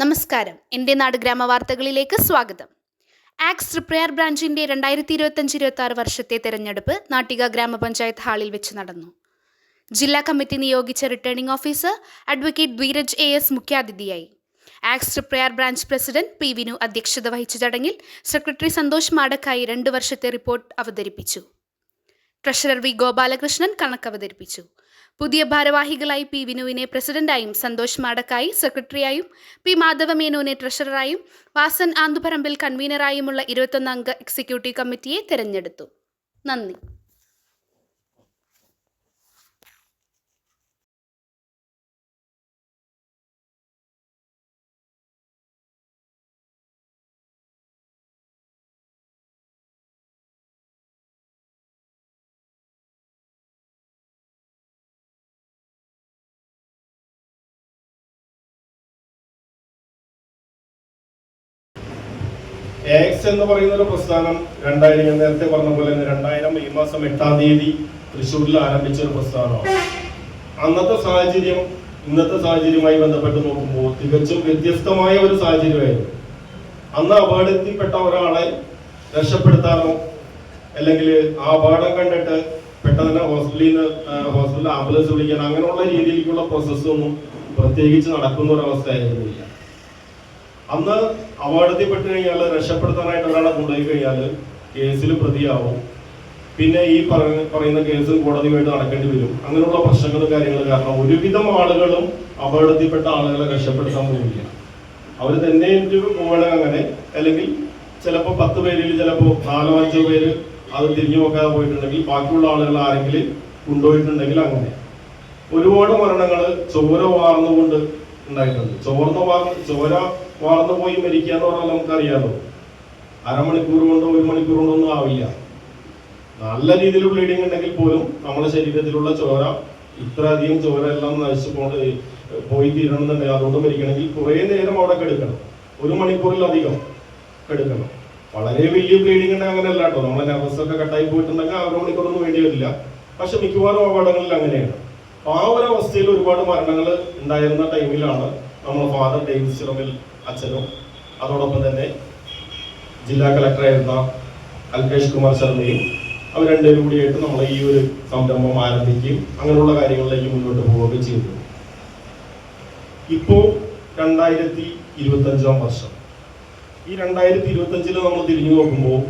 നമസ്കാരം. എന്റെ നാട് ഗ്രാമവാർത്തകളിലേക്ക് സ്വാഗതം. ആക്സ് റിപ്പയർ ബ്രാഞ്ചിന്റെ രണ്ടായിരത്തി ഇരുപത്തഞ്ച് ഇരുപത്തി ആറ് വർഷത്തെ തെരഞ്ഞെടുപ്പ് നാട്ടിക ഗ്രാമപഞ്ചായത്ത് ഹാളിൽ വെച്ച് നടന്നു. ജില്ലാ കമ്മിറ്റി നിയോഗിച്ച returning officer advocate Dheeraj A S മുഖ്യാതിഥിയായി. Ax repair branch president P Vinu അധ്യക്ഷത വഹിച്ച ചടങ്ങിൽ സെക്രട്ടറി സന്തോഷ് മാടക്കായി രണ്ട് വർഷത്തെ റിപ്പോർട്ട് അവതരിപ്പിച്ചു. ട്രഷറർ വി ഗോപാലകൃഷ്ണൻ കണക്ക് അവതരിപ്പിച്ചു പുതിയ ഭാരവാഹികളായി പി വിനുവിനെ പ്രസിഡന്റായും സന്തോഷ് മാടക്കായി സെക്രട്ടറിയായും പി മാധവമേനോനെ ട്രഷററായും വാസൻ ആന്തുപറമ്പിൽ കൺവീനറായുമുള്ള ഇരുപത്തൊന്ന് അംഗ എക്സിക്യൂട്ടീവ് കമ്മിറ്റിയെ തെരഞ്ഞെടുത്തു. നന്ദി. എക്സ് എന്ന് പറയുന്ന ഒരു പ്രസ്ഥാനം രണ്ടായിരം ഞാൻ നേരത്തെ പറഞ്ഞ പോലെ തന്നെ രണ്ടായിരം ഈ മാസം എട്ടാം തീയതി തൃശ്ശൂരിൽ ആരംഭിച്ച ഒരു പ്രസ്ഥാനമാണ്. അന്നത്തെ സാഹചര്യം ഇന്നത്തെ സാഹചര്യവുമായി ബന്ധപ്പെട്ട് നോക്കുമ്പോൾ തികച്ചും വ്യത്യസ്തമായ ഒരു സാഹചര്യമായിരുന്നു. അന്ന് അപകടത്തിൽപ്പെട്ട ഒരാളെ രക്ഷപ്പെടുത്താനോ അല്ലെങ്കിൽ ആ അപകടം കണ്ടിട്ട് പെട്ടെന്ന് ഹോസ്പിറ്റലിൽ നിന്ന് ഹോസ്പിറ്റലിൽ ആംബുലൻസ് വിളിക്കാൻ അങ്ങനെയുള്ള രീതിയിലേക്കുള്ള പ്രോസസ്സൊന്നും പ്രത്യേകിച്ച് നടക്കുന്ന ഒരവസ്ഥയായിരുന്നില്ല അന്ന് അപകടത്തിൽപ്പെട്ട് കഴിഞ്ഞാൽ രക്ഷപ്പെടുത്താനായിട്ട് ഒരാളെ കൊണ്ടുപോയി കഴിഞ്ഞാൽ കേസിൽ പ്രതിയാവും. പിന്നെ ഈ പറയുന്ന കേസ് കോടതിയുമായിട്ട് നടക്കേണ്ടി വരും. അങ്ങനെയുള്ള പ്രശ്നങ്ങളും കാര്യങ്ങളും കാരണം ഒരുവിധം ആളുകളും അപകടത്തിൽപ്പെട്ട ആളുകളെ രക്ഷപ്പെടുത്താൻ പോവില്ല അവർ തന്നെ പോകണം അങ്ങനെ. അല്ലെങ്കിൽ ചിലപ്പോൾ പത്ത് പേരിൽ ചിലപ്പോൾ നാലോ അഞ്ചോ പേര് അത് തിരിഞ്ഞു നോക്കാതെ പോയിട്ടുണ്ടെങ്കിൽ ബാക്കിയുള്ള ആളുകൾ ആരെങ്കിലും കൊണ്ടുപോയിട്ടുണ്ടെങ്കിൽ അങ്ങനെ. ഒരുപാട് മരണങ്ങൾ ചോര വാർന്നുകൊണ്ട് ഉണ്ടായിട്ടുണ്ട്. ചോർന്ന വാർന്ന് ചോര വാർന്നു പോയി മരിക്കുക എന്ന് പറഞ്ഞാൽ നമുക്കറിയാമല്ലോ അരമണിക്കൂർ കൊണ്ടോ ഒരു മണിക്കൂർ കൊണ്ടോ ഒന്നും ആവില്ല. നല്ല രീതിയിൽ ബ്ലീഡിങ് ഉണ്ടെങ്കിൽ പോലും നമ്മുടെ ശരീരത്തിലുള്ള ചോര ഇത്രയധികം ചോര എല്ലാം നശിച്ചു പോ പോയി തീരണമെന്നുണ്ടെങ്കിൽ അതുകൊണ്ട് മരിക്കണമെങ്കിൽ കുറേ നേരം അവിടെ കെടുക്കണം ഒരു മണിക്കൂറിലധികം കെടുക്കണം വളരെ വലിയ ബ്ലീഡിങ് ഉണ്ടെങ്കിൽ അങ്ങനെയല്ല കേട്ടോ. നമ്മളെ നെർവസ് ഒക്കെ കട്ടായി പോയിട്ടുണ്ടെങ്കിൽ അര മണിക്കൂറൊന്നും വേണ്ടി വരില്ല. പക്ഷെ മിക്കവാറും അപകടങ്ങളിൽ അങ്ങനെയാണ്. ആ ഒരു അവസ്ഥയിൽ ഒരുപാട് മരണങ്ങൾ ഉണ്ടായിരുന്ന ടൈമിലാണ് നമ്മൾ ഫാദർ ഡേവിസ് ചിറമിൽ അച്ഛനും അതോടൊപ്പം തന്നെ ജില്ലാ കളക്ടറായിരുന്ന അൽകേഷ് കുമാർ ശർമ്മയും അവർ രണ്ടുപേരും കൂടിയായിട്ട് നമ്മൾ ഈ ഒരു സംരംഭം ആരംഭിക്കുകയും അങ്ങനെയുള്ള കാര്യങ്ങളിലേക്ക് മുന്നോട്ട് പോവുകയും ചെയ്തു. ഇപ്പോൾ രണ്ടായിരത്തി ഇരുപത്തഞ്ചാം വർഷം. ഈ രണ്ടായിരത്തി ഇരുപത്തഞ്ചിൽ നമ്മൾ തിരിഞ്ഞു നോക്കുമ്പോൾ